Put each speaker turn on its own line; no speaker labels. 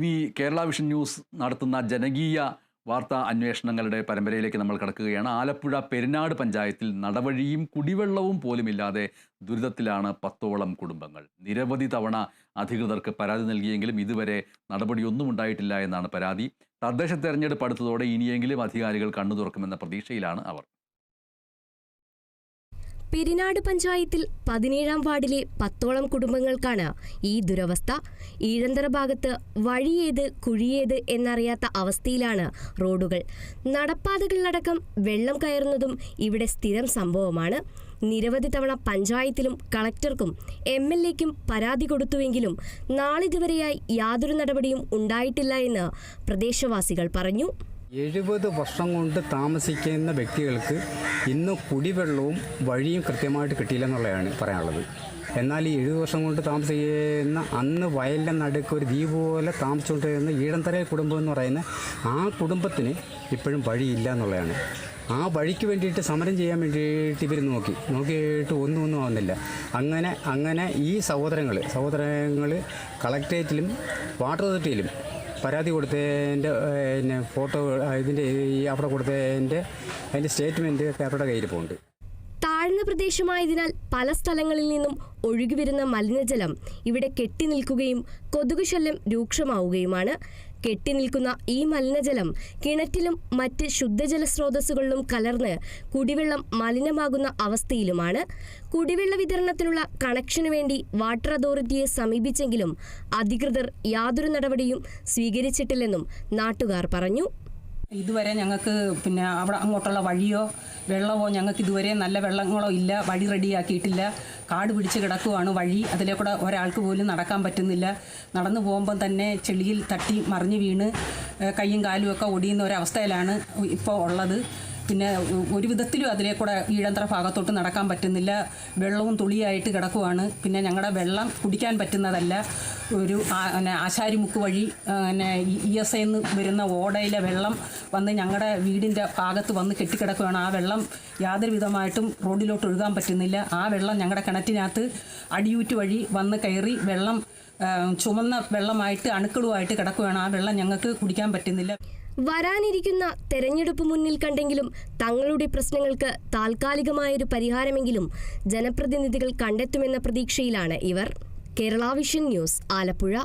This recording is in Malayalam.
ഇനി കേരള വിഷൻ ന്യൂസ് നടത്തുന്ന ജനകീയ വാർത്താ അന്വേഷണങ്ങളുടെ പരമ്പരയിലേക്ക് നമ്മൾ കടക്കുകയാണ്. ആലപ്പുഴ പെരിനാട് പഞ്ചായത്തിൽ നടവഴിയും കുടിവെള്ളവും പോലുമില്ലാതെ ദുരിതത്തിലാണ് പത്തോളം കുടുംബങ്ങൾ. നിരവധി തവണ അധികൃതർക്ക് പരാതി നൽകിയെങ്കിലും ഇതുവരെ നടപടിയൊന്നും ഉണ്ടായിട്ടില്ല എന്നാണ് പരാതി. തദ്ദേശ തെരഞ്ഞെടുപ്പ് അടുത്തതോടെ ഇനിയെങ്കിലും അധികാരികൾ കണ്ണു തുറക്കുമെന്ന പ്രതീക്ഷയിലാണ് അവർ.
പെരിനാട് പഞ്ചായത്തിൽ പതിനേഴാം വാർഡിലെ പത്തോളം കുടുംബങ്ങൾക്കാണ് ഈ ദുരവസ്ഥ. ഈഴന്തറ ഭാഗത്ത് വഴിയേത് കുഴിയേത് എന്നറിയാത്ത അവസ്ഥയിലാണ് റോഡുകൾ. നടപ്പാതകളിലടക്കം വെള്ളം കയറുന്നതും ഇവിടെ സ്ഥിരം സംഭവമാണ്. നിരവധി തവണ പഞ്ചായത്തിലും കളക്ടർക്കും എം എൽ എക്കും പരാതി കൊടുത്തുവെങ്കിലും നാളിതുവരെയായി യാതൊരു നടപടിയും ഉണ്ടായിട്ടില്ല എന്ന് പ്രദേശവാസികൾ പറഞ്ഞു.
എഴുപത് വർഷം കൊണ്ട് താമസിക്കുന്ന വ്യക്തികൾക്ക് ഇന്ന് കുടിവെള്ളവും വഴിയും കൃത്യമായിട്ട് കിട്ടിയില്ല എന്നുള്ളതാണ് പറയാനുള്ളത്. എന്നാൽ ഈ എഴുപത് വർഷം കൊണ്ട് താമസിക്കുന്ന അന്ന് വയലിന്റെ നടുക്ക് ഒരു ദ്വീപ് പോലെ താമസിച്ചുകൊണ്ടിരുന്ന ഈടംതര കുടുംബം എന്ന് പറയുന്ന ആ കുടുംബത്തിന് ഇപ്പോഴും വഴിയില്ല എന്നുള്ളതാണ്. ആ വഴിക്ക് വേണ്ടിയിട്ട് സമരം ചെയ്യാൻ വേണ്ടിയിട്ട് ഇവർ നോക്കി. നോക്കിയിട്ട് ഒന്നും ഒന്നും ആവുന്നില്ല. അങ്ങനെ അങ്ങനെ ഈ സഹോദരങ്ങൾ സഹോദരങ്ങൾ കളക്ട്രേറ്റിലും വാട്ടർ അതോറിറ്റിയിലും പരാതി കൊടുത്തതിന്റെ പിന്നെ ഫോട്ടോ ഇതിന്റെ ഈ അവിടെ കൊടുത്തതിന്റെ അതിന്റെ സ്റ്റേറ്റ്മെന്റ് കയ്യിൽ പോകുന്നുണ്ട്
താഴ്ന്ന പ്രദേശമായതിനാൽ പല സ്ഥലങ്ങളിൽ നിന്നും ഒഴുകിവരുന്ന മലിനജലം ഇവിടെ കെട്ടിനിൽക്കുകയും നിൽക്കുകയും കൊതുകുശല്യം രൂക്ഷമാവുകയുമാണ്. കെട്ടിനിൽക്കുന്ന ഈ മലിനജലം കിണറ്റിലും മറ്റ് ശുദ്ധജല സ്രോതസ്സുകളിലും കലർന്ന് കുടിവെള്ളം മലിനമാകുന്ന അവസ്ഥയിലുമാണ്. കുടിവെള്ള വിതരണത്തിനുള്ള കണക്ഷനു വേണ്ടി വാട്ടർ അതോറിറ്റിയെ സമീപിച്ചെങ്കിലും അധികൃതർ യാതൊരു നടപടിയും സ്വീകരിച്ചിട്ടില്ലെന്നും നാട്ടുകാർ പറഞ്ഞു.
ഇതുവരെ ഞങ്ങൾക്ക് പിന്നെ അവിടെ അങ്ങോട്ടുള്ള വഴിയോ വെള്ളമോ ഞങ്ങൾക്ക് ഇതുവരെ നല്ല വെള്ളങ്ങളോ ഇല്ല വഴി റെഡിയാക്കിയിട്ടില്ല. കാട് പിടിച്ച് കിടക്കുവാണ് വഴി. അതിലെ കൂടെ ഒരാൾക്ക് പോലും നടക്കാൻ പറ്റുന്നില്ല. നടന്നു പോകുമ്പം തന്നെ ചെളിയിൽ തട്ടി മറിഞ്ഞു വീണ് കൈയും കാലും ഒക്കെ ഒടിയുന്ന ഒരവസ്ഥയിലാണ് ഇപ്പോൾ ഉള്ളത്. പിന്നെ ഒരു വിധത്തിലും അതിലെ കൂടെ ഈഴന്തര ഭാഗത്തോട്ട് നടക്കാൻ പറ്റുന്നില്ല. വെള്ളവും തുളിയായിട്ട് കിടക്കുവാണ്. പിന്നെ ഞങ്ങളുടെ വെള്ളം കുടിക്കാൻ പറ്റുന്നതല്ല. ഒരു പിന്നെ ആശാരിമുക്ക് വഴി പിന്നെ ഇ എസ് ഐന്ന് വരുന്ന ഓടയിലെ വെള്ളം വന്ന് ഞങ്ങളുടെ വീടിന്റെ ഭാഗത്ത് വന്ന് കെട്ടിക്കിടക്കുകയാണ് ആ വെള്ളം യാതൊരു വിധമായിട്ടും റോഡിലോട്ട് ഒഴുകാൻ പറ്റുന്നില്ല. ആ വെള്ളം ഞങ്ങളുടെ കിണറ്റിനകത്ത് അടിയൂറ്റ് വഴി വന്ന് കയറി വെള്ളം ചുമന്ന വെള്ളമായിട്ട് അണുക്കളുമായിട്ട് കിടക്കുകയാണ് ആ വെള്ളം ഞങ്ങൾക്ക് കുടിക്കാൻ പറ്റുന്നില്ല.
വരാനിരിക്കുന്ന തെരഞ്ഞെടുപ്പ് മുന്നിൽ കണ്ടെങ്കിലും തങ്ങളുടെ പ്രശ്നങ്ങൾക്ക് താൽക്കാലികമായൊരു പരിഹാരമെങ്കിലും ജനപ്രതിനിധികൾ കണ്ടെത്തുമെന്ന പ്രതീക്ഷയിലാണ് ഇവർ. കേരളാവിഷൻ ന്യൂസ് ആലപ്പുഴ.